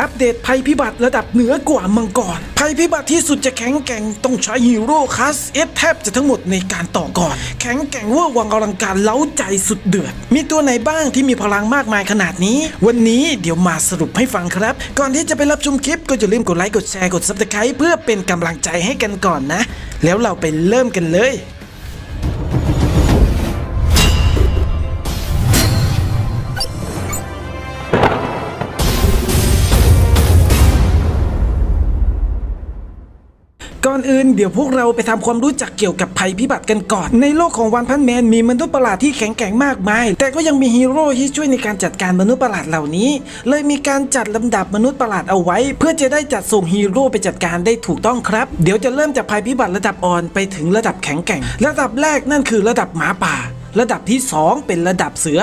อัปเดตภัยพิบัติระดับเหนือกว่ามังกร ภัยพิบัติที่สุดจะแข็งแกร่งต้องใช้ฮีโร่คลาสเอสแทบจะทั้งหมดในการต่อก่อน แข็งแกร่งเวอร์วังอลังการเล้าใจสุดเดือด มีตัวไหนบ้างที่มีพลังมากมายขนาดนี้ วันนี้เดี๋ยวมาสรุปให้ฟังครับ ก่อนที่จะไปรับชมคลิปก็อย่าลืมกดไลค์กดแชร์กดซับสไครต์เพื่อเป็นกำลังใจให้กันก่อนนะ แล้วเราไปเริ่มกันเลย ก่อนอื่นเดี๋ยวพวกเราไปทำความรู้จักเกี่ยวกับภัยพิบัติกันก่อน ในโลกของวันพันแมนมีมนุษย์ประหลาดที่แข็งแกร่งมากมาย แต่ก็ยังมีฮีโร่ที่ช่วยในการจัดการมนุษย์ประหลาดเหล่านี้ เลยมีการจัดลำดับมนุษย์ประหลาดเอาไว้ เพื่อจะได้จัดส่งฮีโร่ไปจัดการได้ถูกต้องครับ เดี๋ยวจะเริ่มจากภัยพิบัติระดับอ่อนไปถึงระดับแข็งแกร่ง ระดับแรกนั่นคือระดับหมาป่า ระดับที่ 2 เป็นระดับเสือ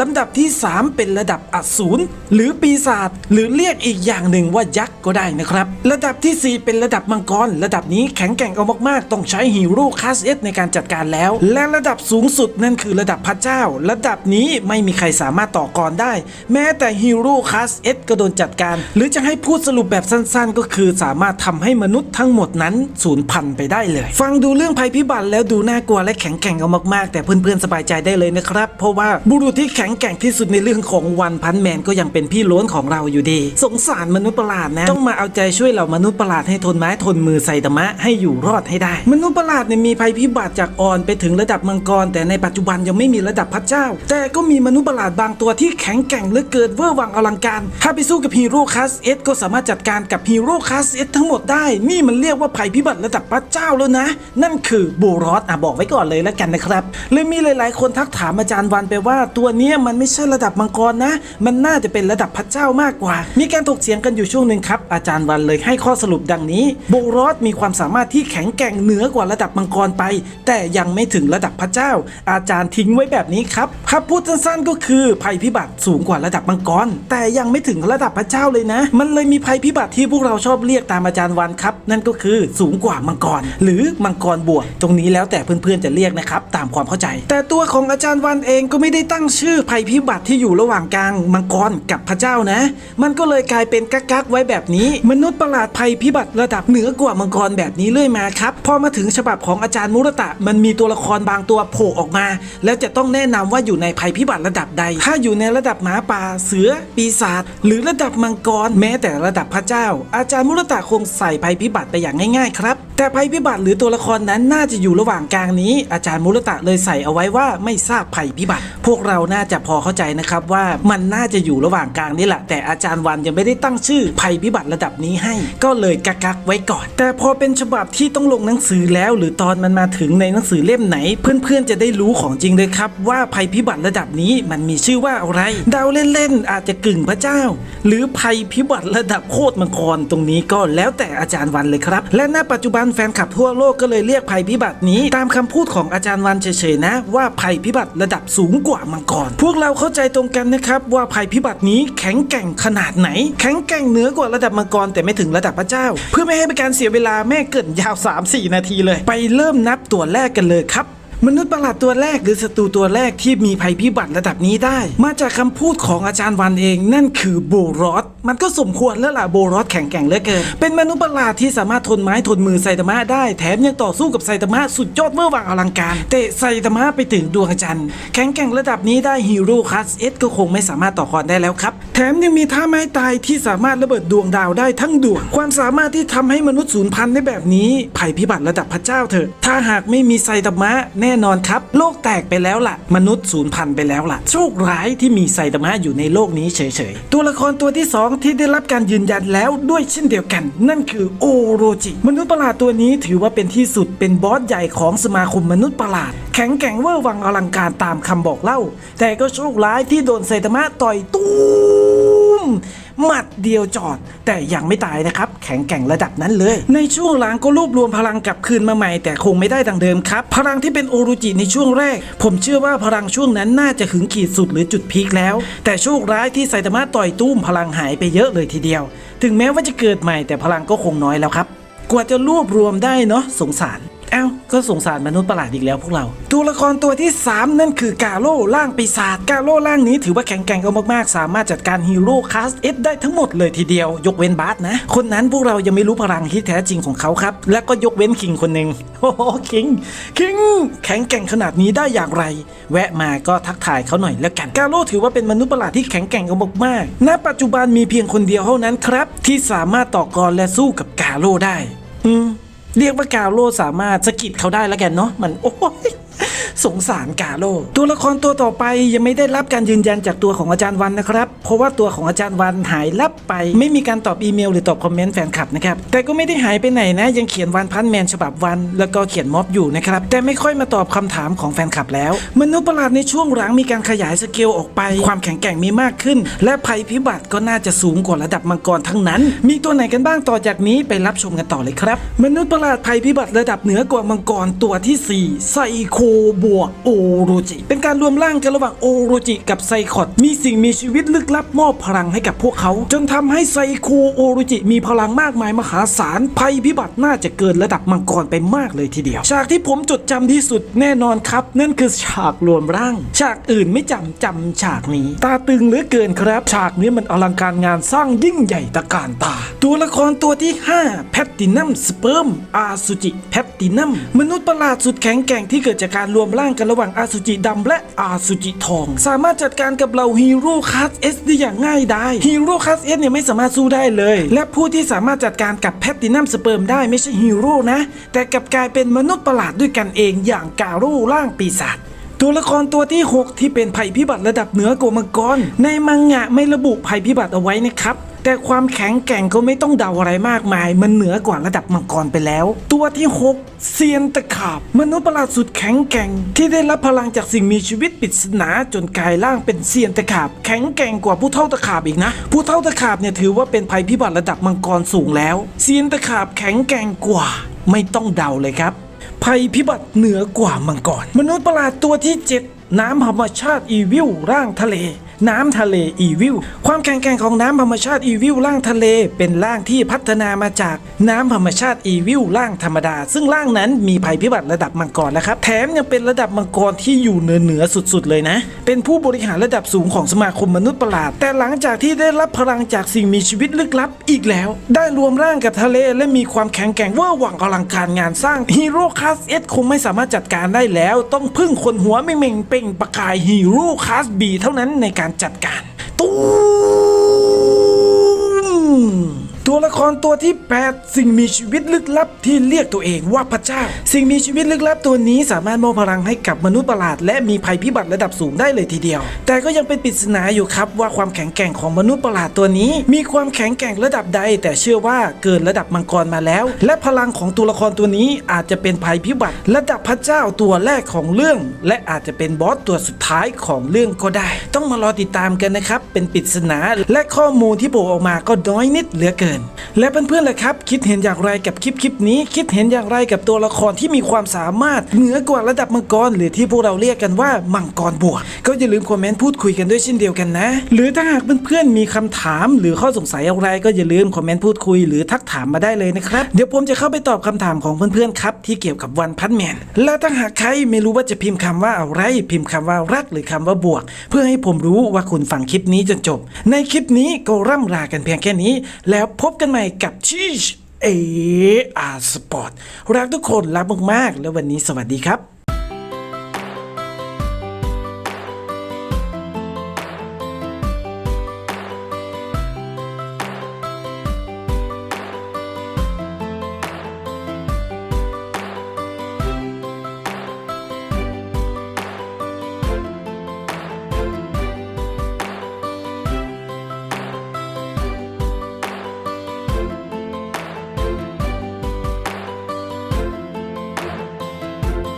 ลำดับที่ 3 เป็นระดับอสูรหรือปีศาจหรือเรียกอีกอย่างหนึ่งว่ายักษ์ก็ได้นะครับ ระดับทีสี่ 4 เป็นระดับมังกร ระดับนี้แข็งแกร่งเอามากๆ ต้องใช้ฮีโร่คาสเอสในการจัดการแล้ว และระดับสูงสุดนั่นคือระดับพระเจ้า ระดับนี้ไม่มีใครสามารถต่อกรได้ แม้แต่ฮีโร่คาสเอสก็โดนจัดการ หรือจะให้พูดสรุปแบบสั้นๆ ก็คือสามารถทำให้มนุษย์ทั้งหมดนั้นสูญพันธุ์ไปได้เลย ฟังดูเรื่องภัยพิบัติแล้วดูน่ากลัวและแข็งแกร่งเอามากๆ แต่เพื่อนๆสบายใจได้เลยนะครับ เพราะว่าบุรุษที่แข็งแกร่งที่สุดในเรื่องของวันพันแมนก็ยังเป็นพี่ล้วนของเราอยู่ดี สงสารมนุษย์ประหลาดนะต้องมาเอาใจช่วยเหล่ามนุษย์ประหลาดให้ทนไม้ทนมือไซตามะให้อยู่รอดให้ได้ มนุษย์ประหลาดเนี่ยมีภัยพิบัติจากอ่อนไปถึงระดับมังกร แต่ในปัจจุบันยังไม่มีระดับพระเจ้า แต่ก็มีมนุษย์ประหลาดบางตัวที่แข็งแกร่งเหลือเกินเวอร์วังอลังการ ถ้าไปสู้กับฮีโร่คลาสเอสก็สามารถจัดการกับฮีโร่คลาสเอสทั้งหมดได้ นี่มันเรียกว่าภัยพิบัติระดับพระเจ้าแล้วนะ นั่นคือบูรอสอะบอกไว้ก่อนเลยแล้วกันนะครับเลยมีหลายๆคนทักถามอาจารย์วันไปว่าตัวนี้มันไม่ใช่ระดับมังกรนะ มันน่าจะเป็นระดับพระเจ้ามากกว่า มีการถกเถียงกันอยู่ช่วงหนึ่งครับ อาจารย์วันเลยให้ข้อสรุปดังนี้โบรอสมีความสามารถที่แข็งแกร่งเหนือกว่าระดับมังกรไป แต่ยังไม่ถึงระดับพระเจ้า อาจารย์ทิ้งไว้แบบนี้ครับคำพูดสั้นๆก็คือภัยพิบัติสูงกว่าระดับมังกร แต่ยังไม่ถึงระดับพระเจ้าเลยนะ มันเลยมีภัยพิบัติที่พวกเราชอบเรียกตามอาจารย์วันครับ นั่นก็คือสูงกว่ามังกร หรือมังกรบวก ตรงนี้แล้วแต่เพื่อนๆจะเรียกนะครับตามความเข้าใจ แต่ตัวของอาจารย์วันเองก็ไม่ได้ตั้งชื่อภัยพิบัติที่อยู่ระหว่างกลางมังกรกับพระเจ้านะ มันก็เลยกลายเป็นกักกักๆไว้แบบนี้ มนุษย์ประหลาดภัยพิบัติระดับเหนือกว่ามังกรแบบนี้เรื่อยมาครับพอมาถึงฉบับของอาจารย์มุรตะ มันมีตัวละครบางตัวโผล่ออกมา แล้วจะต้องแนะนำว่าอยู่ในภัยพิบัติระดับใด ถ้าอยู่ในระดับหมาป่าเสือ ปีศาจหรือระดับมังกรแม้แต่ระดับพระเจ้า อาจารย์มุรตะคงใส่ภัยพิบัติไปอย่างง่าย ๆ ครับ แต่ภัยพิบัติหรือตัวละครนั้นน่าจะอยู่ระหว่างกลางนี้ อาจารย์มุรตะเลยใส่เอาไว้ว่าไม่ทราบภัยพิบัติ พวกเราน่าจะพอเข้าใจนะครับว่ามันน่าจะอยู่ระหว่างกลางนี่แหละ แต่อาจารย์วันยังไม่ได้ตั้งชื่อภัยพิบัติระดับนี้ให้ ก็เลยกักกักไว้ก่อน แต่พอเป็นฉบับที่ต้องลงหนังสือแล้ว หรือตอนมันมาถึงในหนังสือเล่มไหน เพื่อนๆจะได้รู้ของจริงเลยครับ ว่าภัยพิบัติระดับนี้มันมีชื่อว่าอะไรเดาเล่นๆอาจจะกึ่งพระเจ้า หรือภัยพิบัติระดับโคตรมังกรตรงนี้ก็แล้วแต่อาจารย์วันเลยครับ และณปัจจุบันแฟนคลับทั่วโลกก็เลยเรียกภัยพิบัตินี้ ตามคำพูดของอาจารย์วันเฉยๆนะ ว่าภัยพิบัติระดับสูงกว่ามังกร พวกเราเข้าใจตรงกันนะครับว่าภัยพิบัตินี้แข็งแกร่งขนาดไหน แข็งแกร่งเหนือกว่าระดับมังกรแต่ไม่ถึงระดับพระเจ้า เพื่อไม่ให้เป็นการเสียเวลาแม่เกิดยาว 3-4 นาทีเลย ไปเริ่มนับตัวแรกกันเลยครับ มนุษย์ประหลาดตัวแรกหรือศัตรูตัวแรกที่มีภัยพิบัติระดับนี้ได้ มาจากคำพูดของอาจารย์วันเอง นั่นคือโบรอสมันก็สมควรแล้วล่ะโบรอสแข็งแกร่งเหลือเกินเป็นมนุษย์ประหลาดที่สามารถทนไม้ทนมือไซตามะได้แถมยังต่อสู้กับไซตามะสุดยอดเมื่อวางอลังการเตะไซตามะไปถึงดวงจันทร์แข็งแกร่งระดับนี้ได้ฮีโร่คลาสเอสก็คงไม่สามารถต่อกรได้แล้วครับแถมยังมีท่าไม้ตายที่สามารถระเบิดดวงดาวได้ทั้งดวงความสามารถที่ทำให้มนุษย์สูญพันธุ์ได้แบบนี้ ภัยพิบัติระดับพระเจ้าเถอะถ้าหากไม่มีไซตามะแแน่นอนครับ โลกแตกไปแล้วล่ะ มนุษย์สูญพันธุ์ไปแล้วล่ะ โชคร้ายที่มีไซตามะอยู่ในโลกนี้เฉยๆ ตัวละครตัวที่สองที่ได้รับการยืนยันแล้วด้วยเช่นเดียวกัน นั่นคือโอโรจิ มนุษย์ประหลาดตัวนี้ถือว่าเป็นที่สุดเป็นบอสใหญ่ของสมาคมมนุษย์ประหลาด แข็งแกร่งเวอร์วังอลังการตามคำบอกเล่า แต่ก็โชคร้ายที่โดนไซตามะต่อยตูม หมัดเดียวจอด แต่ยังไม่ตายนะครับ แข็งแกร่งระดับนั้นเลย ในช่วงหลังก็รวบรวมพลังกลับคืนมาใหม่แต่คงไม่ได้ดังเดิมครับ พลังที่เป็นโอรุจิในช่วงแรก ผมเชื่อว่าพลังช่วงนั้นน่าจะถึงขีดสุดหรือจุดพีคแล้ว แต่โชคร้ายที่ไซตามะต่อยตุ้มพลังหายไปเยอะเลยทีเดียว ถึงแม้ว่าจะเกิดใหม่แต่พลังก็คงน้อยแล้วครับ กว่าจะรวบรวมได้เนาะสงสาร เอ้า ก็สงสารมนุษย์ประหลาดอีกแล้วพวกเรา ตัวละครตัวที่ 3 นั่นคือกาโร่ร่างปีศาจกาโร่ร่างนี้ถือว่าแข็งแกร่งเอามากๆ สามารถจัดการฮีโร่คลาสเอสได้ทั้งหมดเลยทีเดียว ยกเว้นบาสนะ คนนั้นพวกเรายังไม่รู้พลังที่แท้จริงของเขาครับ และก็ยกเว้นคิงคนหนึ่งโอ้โหคิงคิงแข็งแกร่งขนาดนี้ได้อย่างไร แวะมาก็ทักทายเขาหน่อยแล้วกันกาโร่ถือว่าเป็นมนุษย์ประหลาดที่แข็งแกร่งเอามากๆณปัจจุบันมีเพียงคนเดียวเท่านั้นครับ ที่สามารถต่อกรและสู้กับกาโร่ได้ อืม เรียกว่ากาโร่สามารถสะกิดเขาได้แล้วกันเนาะมันโอ้ย สงสารกาโร่ตัวละครตัวต่อไปยังไม่ได้รับการยืนยันจากตัวของอาจารย์วันนะครับ เพราะว่าตัวของอาจารย์วันหายลับไป ไม่มีการตอบอีเมล หรือตอบคอมเมนต์แฟนคลับนะครับแต่ก็ไม่ได้หายไปไหนนะยังเขียนวันพันแมนฉบับวัน แล้วก็เขียนม็อบอยู่นะครับแต่ไม่ค่อยมาตอบคำถามของแฟนคลับแล้ว มนุษย์ประหลาดในช่วงหลังมีการขยายสเกลออกไป ความแข็งแกร่งมีมากขึ้น และภัยพิบัติก็น่าจะสูงกว่าระดับมังกรทั้งนั้น มีตัวไหนกันบ้างต่อจากนี้ไปรับชมกันต่อเลยครับ มนุษย์ประหลาดภัยพิบัติระดับเหนือกว่ามังกรตัวที่ 4 ไซโคบวกโอโรจิ เป็นการรวมร่างกันระหว่างโอโรจิกับไซคอดมีสิ่งมีชีวิตลึกลับมอบพลังให้กับพวกเขา จนทำให้ไซโคโอโรจิมีพลังมากมายมหาศาลภัยพิบัติน่าจะเกินระดับมังกรไปมากเลยทีเดียว ฉากที่ผมจดจำที่สุดแน่นอนครับ นั่นคือฉากรวมร่าง ฉากอื่นไม่จำจำฉากนี้ ตาตึงเหลือเกินครับ ฉากนี้มันอลังการงานสร้างยิ่งใหญ่ตะการตา ตัวละครตัวที่ 5 แพตตินัมสเปิร์มอาสุจิแพตตินัมมนุษย์ประหลาดสุดแข็งแกร่งที่เกิดจากการรวมร่างกันระหว่างอาสุจิดำและอาสุจิทอง สามารถจัดการกับเหล่าฮีโร่คลาสเอสได้อย่างง่ายดายฮีโร่คลาสเอสเนี่ยไม่สามารถสู้ได้เลย และผู้ที่สามารถจัดการกับแพตตินัมสเปิร์มได้ไม่ใช่ฮีโร่นะ แต่กลับกลายเป็นมนุษย์ประหลาดด้วยกันเองอย่างกาโร่ร่างปีศาจตัวละครตัวที่ 6 ที่เป็นภัยพิบัติระดับเหนือโกมังกรในมังงะไม่ระบุภัยพิบัติเอาไว้นะครับ แต่ความแข็งแกร่งก็ไม่ต้องเดาอะไรมากมาย มันเหนือกว่าระดับมังกรไปแล้ว ตัวที่6เซียนตะขาบ มนุษย์ประหลาดสุดแข็งแกร่ง ที่ได้รับพลังจากสิ่งมีชีวิตปริศนาจนกลายร่างเป็นเซียนตะขาบ แข็งแกร่งกว่าผู้เท่าตะขาบอีกนะ ผู้เท่าตะขาบเนี่ยถือว่าเป็นภัยพิบัติระดับมังกรสูงแล้ว เซียนตะขาบแข็งแกร่งกว่า ไม่ต้องเดาเลยครับ ภัยพิบัติเหนือกว่ามังกร มนุษย์ประหลาดตัวที่ 7 น้ำธรรมชาติอีวิลร่างทะเล น้ำทะเลอีวิลความแข็งแกร่งของน้ำธรรมชาติอีวิลร่างทะเล เป็นร่างที่พัฒนามาจากน้ำธรรมชาติอีวิลร่างธรรมดา ซึ่งร่างนั้นมีภัยพิบัติระดับมังกรนะครับ แถมยังเป็นระดับมังกรที่อยู่เหนือเหนือสุดๆเลยนะ เป็นผู้บริหารระดับสูงของสมาคมมนุษย์ประหลาด แต่หลังจากที่ได้รับพลังจากสิ่งมีชีวิตลึกลับอีกแล้ว ได้รวมร่างกับทะเลและมีความแข็งแกร่งเว่าหวังอลังการงานสร้างฮีโร่คลาสเอสคงไม่สามารถจัดการได้แล้ว ต้องพึ่งคนหัวไม่เม่งเป่งประกายฮีโร่คลาสบีเท่านั้นในการจัดการตู้ ตัวละครตัวที่ 8 สิ่งมีชีวิตลึกลับที่เรียกตัวเองว่าพระเจ้า สิ่งมีชีวิตลึกลับตัวนี้สามารถมอบพลังให้กับมนุษย์ประหลาด และมีภัยพิบัติระดับสูงได้เลยทีเดียว แต่ก็ยังเป็นปริศนาอยู่ครับว่าความแข็งแกร่งของมนุษย์ประหลาดตัวนี้ มีความแข็งแกร่งระดับใด แต่เชื่อว่าเกินระดับมังกรมาแล้ว และพลังของตัวละครตัวนี้อาจจะเป็นภัยพิบัติ ระดับพระเจ้าตัวแรกของเรื่อง และอาจจะเป็นบอสตัวสุดท้ายของเรื่องก็ได้ ต้องมารอติดตามกันนะครับเป็นปริศนาและข้อมูลที่โผล่ออกมาก็น้อยนิดเหลือเกินและเพื่อนๆล่ะครับ คิดเห็นอย่างไรกับคลิปคลิปนี้ คิดเห็นอย่างไรกับตัวละครที่มีความสามารถ เหนือกว่าระดับมังกร หรือที่พวกเราเรียกกันว่ามังกรบวก ก็อย่าลืมคอมเมนต์พูดคุยกันด้วยเช่นเดียวกันนะ หรือถ้าหากเพื่อนๆมีคำถาม หรือข้อสงสัยอะไรก็อย่าลืมคอมเมนต์พูดคุยหรือทักถามมาได้เลยนะครับเดี๋ยวผมจะเข้าไปตอบคำถามของเพื่อนๆครับที่เกี่ยวกับวันพันแมนและถ้าหากใครไม่รู้ว่าจะพิมพ์คำว่าอะไร พิมพ์คำว่ารักหรือคำว่าบวก เพื่อให้ผมรู้ว่าคุณฟังคลิปนี้จนจบ ในคลิปนี้ก็ร่ำลากันเพียงแค่นี้ แล้วพบกันใหม่กับชีชเออาร์สปอร์ตรักทุกคนรักมากๆ แล้ววันนี้สวัสดีครับ